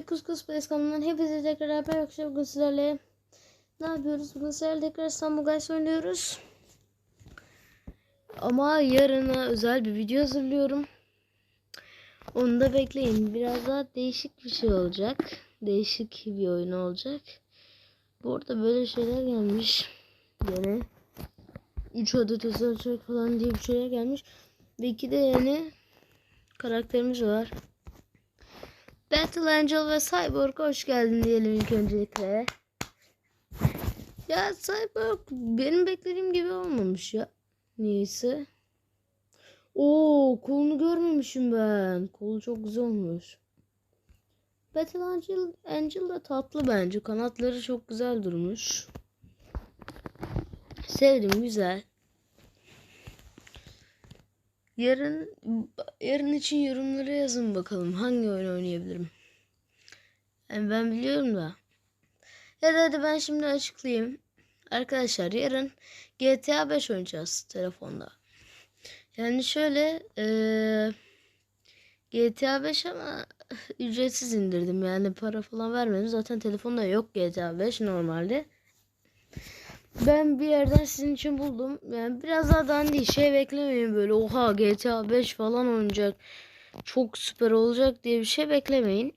Öncelikle Kuskus Place kanalından hepinize tekrar beraber akşam bugün sizlerle ne yapıyoruz? Bugün sizlerle tekrar İstanbul Guys oynuyoruz. Ama yarına özel bir video hazırlıyorum. Onu da bekleyin. Biraz daha değişik bir şey olacak. Değişik bir oyun olacak. Bu arada böyle şeyler gelmiş. Gene 3 adet özel çocuk falan diye bir şeyler gelmiş. Ve iki de yeni karakterimiz var. Battle Angel ve Cyborg hoş geldin diyelim ilk öncelikle. Ya Cyborg benim beklediğim gibi olmamış ya. Niyeyse. Oo kolunu görmemişim ben. Kolu çok güzel olmuş. Battle Angel, Angel da tatlı bence. Kanatları çok güzel durmuş. Sevdim güzel. Yarın yarın için yorumlara yazın bakalım hangi oyun oynayabilirim. Yani ben biliyorum da. Ya da hadi ben şimdi açıklayayım. Arkadaşlar yarın GTA 5 oynayacağız telefonda. Yani şöyle eee, GTA 5 ama ücretsiz indirdim. Yani para falan vermedim. Zaten telefonda yok GTA 5 normalde. Ben bir yerden sizin için buldum. Yani biraz daha dandik şey beklemeyin böyle. Oha GTA 5 falan oynayacak. Çok süper olacak diye bir şey beklemeyin.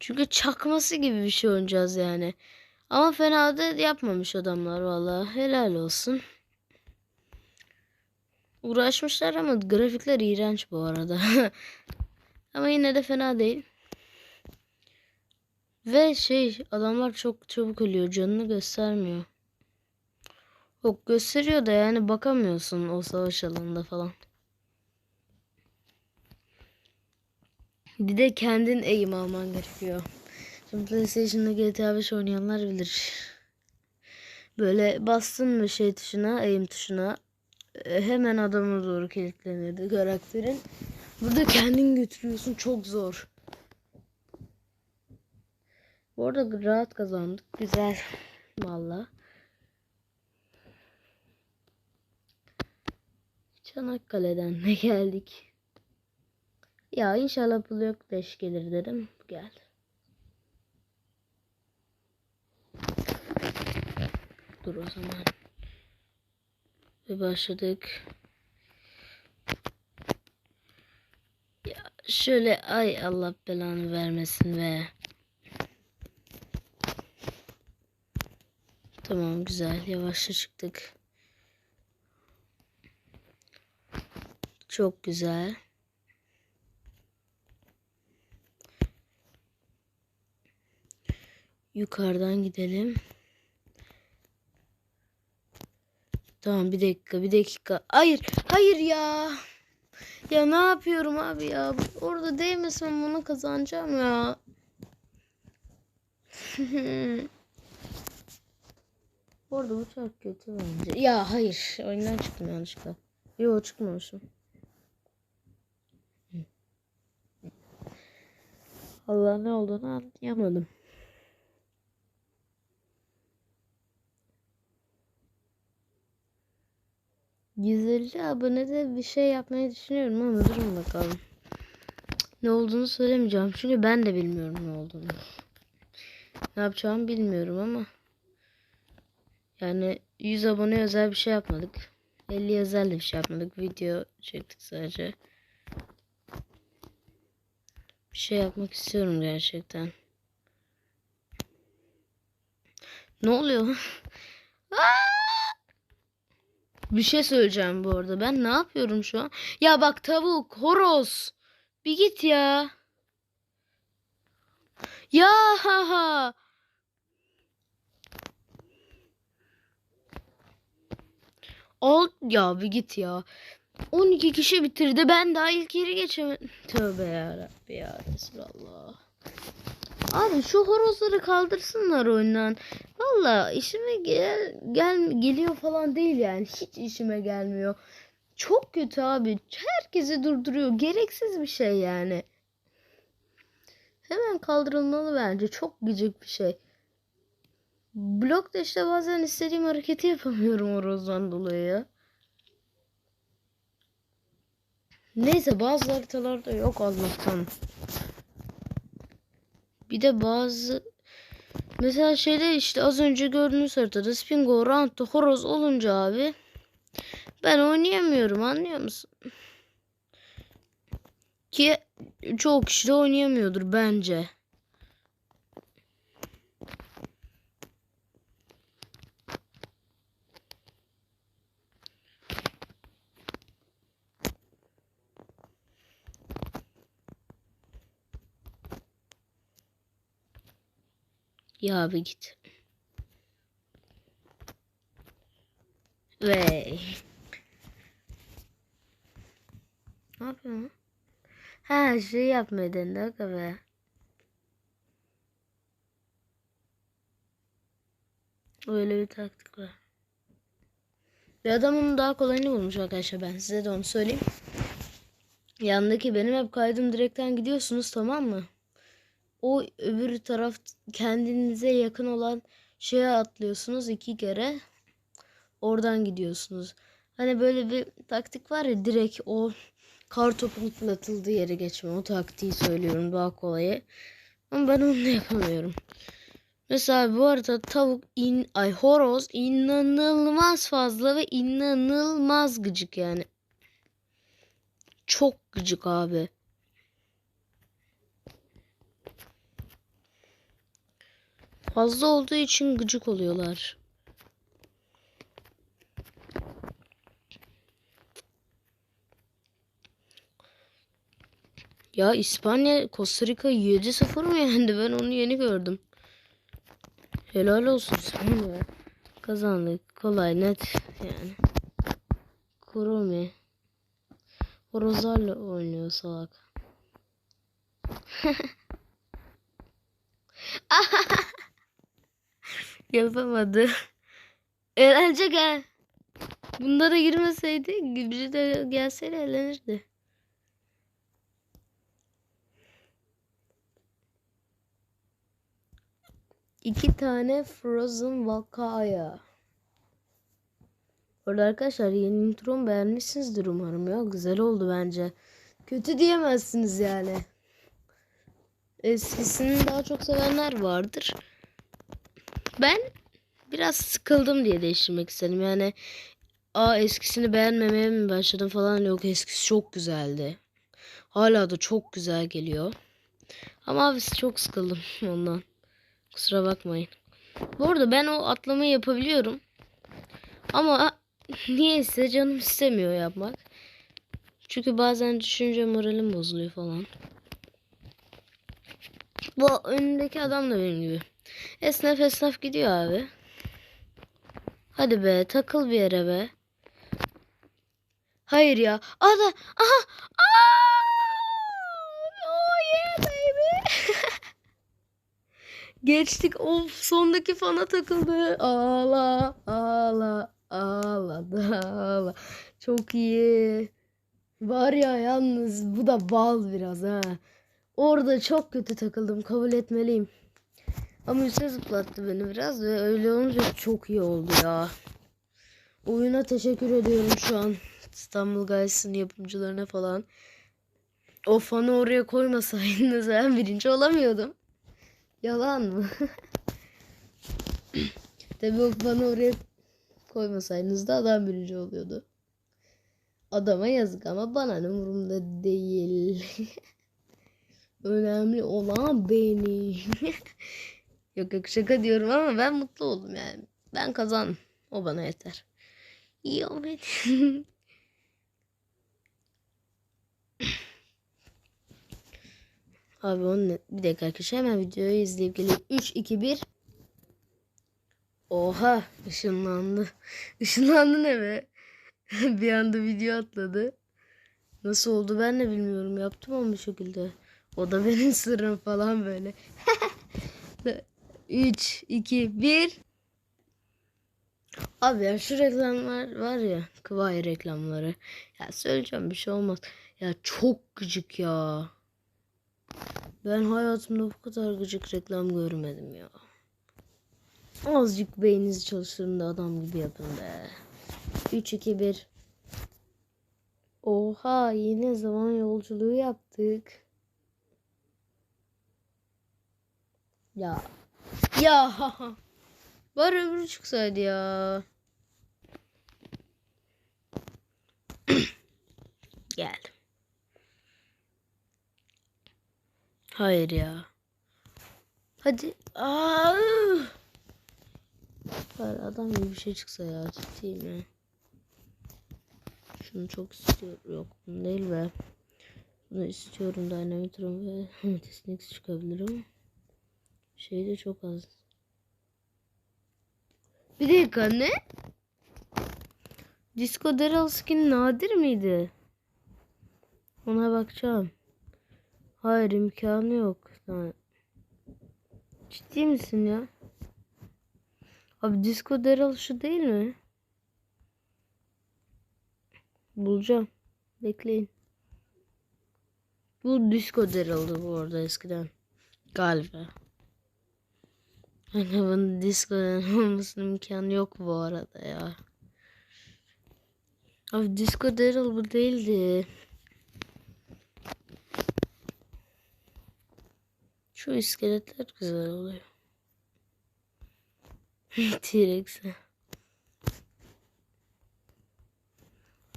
Çünkü çakması gibi bir şey oynayacağız yani. Ama fena da yapmamış adamlar valla. Helal olsun. Uğraşmışlar ama grafikler iğrenç bu arada. ama yine de fena değil. Ve şey adamlar çok çabuk ölüyor. Canını göstermiyor. Yok gösteriyor da yani bakamıyorsun o savaş alanında falan. Bir de kendin eğim alman gerekiyor. Şimdi PlayStation'da GTA 5 oynayanlar bilir. Böyle bastın mı şey tuşuna, aim tuşuna e, hemen adama doğru kilitlenirdi karakterin. Burada kendin götürüyorsun çok zor. Bu arada rahat kazandık. Güzel. Valla. Çanakkale'den de geldik. Ya inşallah pul yok deş gelir dedim. Geldi. Dur o zaman. Ve başladık. Ya şöyle ay Allah belanı vermesin ve Tamam güzel. Yavaşça çıktık. Çok güzel. Yukarıdan gidelim. Tamam bir dakika bir dakika. Hayır hayır ya. Ya ne yapıyorum abi ya. Orada değmesem bunu kazanacağım ya. Bu arada bu çok kötü bence. Ya hayır. Oyundan çıktım yanlışlıkla. Yo çıkmamışım. Allah ne olduğunu anlayamadım. %50 abonede bir şey yapmayı düşünüyorum ama durun bakalım. Ne olduğunu söylemeyeceğim. Çünkü ben de bilmiyorum ne olduğunu. Ne yapacağımı bilmiyorum ama. Yani 100 abone özel bir şey yapmadık. 50 özel de bir şey yapmadık. Video çektik sadece. Bir şey yapmak istiyorum gerçekten. Ne oluyor? bir şey söyleyeceğim bu arada. Ben ne yapıyorum şu an? Ya bak tavuk, horoz. Bir git ya. Ya ha ha. Al ya bir git ya. 12 kişi bitirdi. Ben daha ilk yeri geçemedim. Tövbe yarabbi ya Resulallah. Abi şu horozları kaldırsınlar oyundan. Valla işime gel, gel geliyor falan değil yani. Hiç işime gelmiyor. Çok kötü abi. Herkesi durduruyor. Gereksiz bir şey yani. Hemen kaldırılmalı bence. Çok gıcık bir şey. Blokta işte bazen istediğim hareketi yapamıyorum horozdan dolayı ya. Neyse bazı haritalarda yok Allah'tan. Bir de bazı mesela şeyde işte az önce gördüğünüz haritada Spingo, Round'da horoz olunca abi ben oynayamıyorum anlıyor musun? Ki çoğu kişi de oynayamıyordur bence. Ya abi git. Vey. Ne yapıyorsun? Ha şey yapmayı dendi aga be. Öyle bir taktik var. Bir adam onun daha kolayını bulmuş arkadaşlar ben size de onu söyleyeyim. Yandaki benim hep kaydım direkten gidiyorsunuz tamam mı? O öbür taraf kendinize yakın olan şeye atlıyorsunuz iki kere. Oradan gidiyorsunuz. Hani böyle bir taktik var ya direkt o kar topun fırlatıldığı yere geçme. O taktiği söylüyorum daha kolayı. Ama ben onu yapamıyorum. Mesela bu arada tavuk in ay horoz inanılmaz fazla ve inanılmaz gıcık yani. Çok gıcık abi. Fazla olduğu için gıcık oluyorlar. Ya İspanya Costa Rica 7-0 mı yendi? Ben onu yeni gördüm. Helal olsun sana be. Kazandık. Kolay net yani. Kurumi. Horozlarla oynuyor salak. Yapamadı. Eğlence gel. Bunda da girmeseydi biri de gelseydi eğlenirdi. İki tane Frozen Vakaya. Orada arkadaşlar yeni intromu beğenmişsinizdir umarım ya. Güzel oldu bence. Kötü diyemezsiniz yani. Eskisini daha çok sevenler vardır. Ben biraz sıkıldım diye değiştirmek istedim. Yani aa eskisini beğenmemeye mi başladım falan yok. Eskisi çok güzeldi. Hala da çok güzel geliyor. Ama abi çok sıkıldım ondan. Kusura bakmayın. Bu arada ben o atlamayı yapabiliyorum. Ama niyeyse canım istemiyor yapmak. Çünkü bazen düşünce moralim bozuluyor falan. Bu önündeki adam da benim gibi. Esnaf esnaf gidiyor abi. Hadi be takıl bir yere be. Hayır ya. Ada. Aha. Aa! Oh yeah baby. Geçtik. Of sondaki fana takıldı. Ağla ağla ağla ağla. Çok iyi. Var ya yalnız bu da bal biraz ha. Orada çok kötü takıldım kabul etmeliyim. Ama üste zıplattı beni biraz ve öyle olunca çok iyi oldu ya. Oyuna teşekkür ediyorum şu an. İstanbul Guys'ın yapımcılarına falan. O fanı oraya koymasaydınız ben birinci olamıyordum. Yalan mı? Tabii o fanı oraya koymasaydınız da adam birinci oluyordu. Adama yazık ama bana ne umurumda değil. Önemli olan benim. Yok yok şaka diyorum ama ben mutlu oldum yani. Ben kazan. O bana yeter. İyi olmadı. Abi onu ne? Bir dakika arkadaşlar hemen videoyu izleyip geleyim. 3, 2, 1. Oha ışınlandı. Işınlandı ne be? bir anda video atladı. Nasıl oldu ben de bilmiyorum. Yaptım ama bir şekilde. O da benim sırrım falan böyle. 3, 2, 1. Abi ya şu reklamlar var ya. Kıvay reklamları. Ya söyleyeceğim bir şey olmaz. Ya çok gıcık ya. Ben hayatımda bu kadar gıcık reklam görmedim ya. Azıcık beyninizi çalıştırın da adam gibi yapın be. 3, 2, 1. Oha yine zaman yolculuğu yaptık. Ya. Ya. Var öbürü çıksaydı ya. Geldim. Hayır ya. Hadi. Aa! Bari adam gibi bir şey çıksa ya. Ciddiyim ya. Şunu çok istiyorum. Yok bunu değil be. Bunu istiyorum. Dynamitron ve Amethyst çıkabilirim. Şey de çok az. Bir dakika ne? Disco Daryl skin nadir miydi? Ona bakacağım. Hayır imkanı yok. Ha. Ciddi misin ya? Abi Disco Daryl şu değil mi? Bulacağım. Bekleyin. Bu Disco Daryl'dı bu arada eskiden. Galiba. Hani bunun Disco Daryl olmasının imkanı yok bu arada ya. Abi Disco Daryl bu değildi. Şu iskeletler güzel oluyor. T-Rex'e.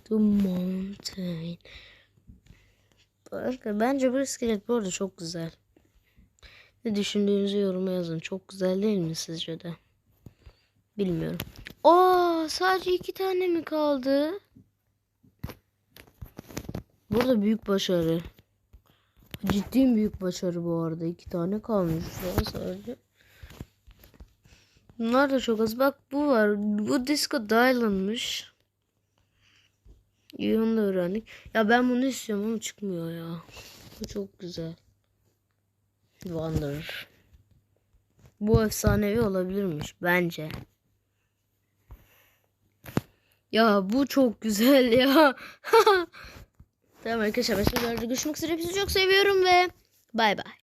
The Mountain. Bence bu iskelet bu arada çok güzel. Ne düşündüğünüzü yoruma yazın. Çok güzel değil mi sizce de? Bilmiyorum. Aa, sadece iki tane mi kaldı? Burada büyük başarı. Ciddi büyük başarı bu arada. İki tane kalmış ya sadece. Bunlar da çok az. Bak bu var. Bu Disco Dylan'mış. İyi onu da öğrendik. Ya ben bunu istiyorum ama çıkmıyor ya. Bu çok güzel. Wonder. Bu efsanevi olabilirmiş bence. Ya bu çok güzel ya. tamam arkadaşlar başka bir görüşmek üzere. Sizi çok seviyorum ve bay bay.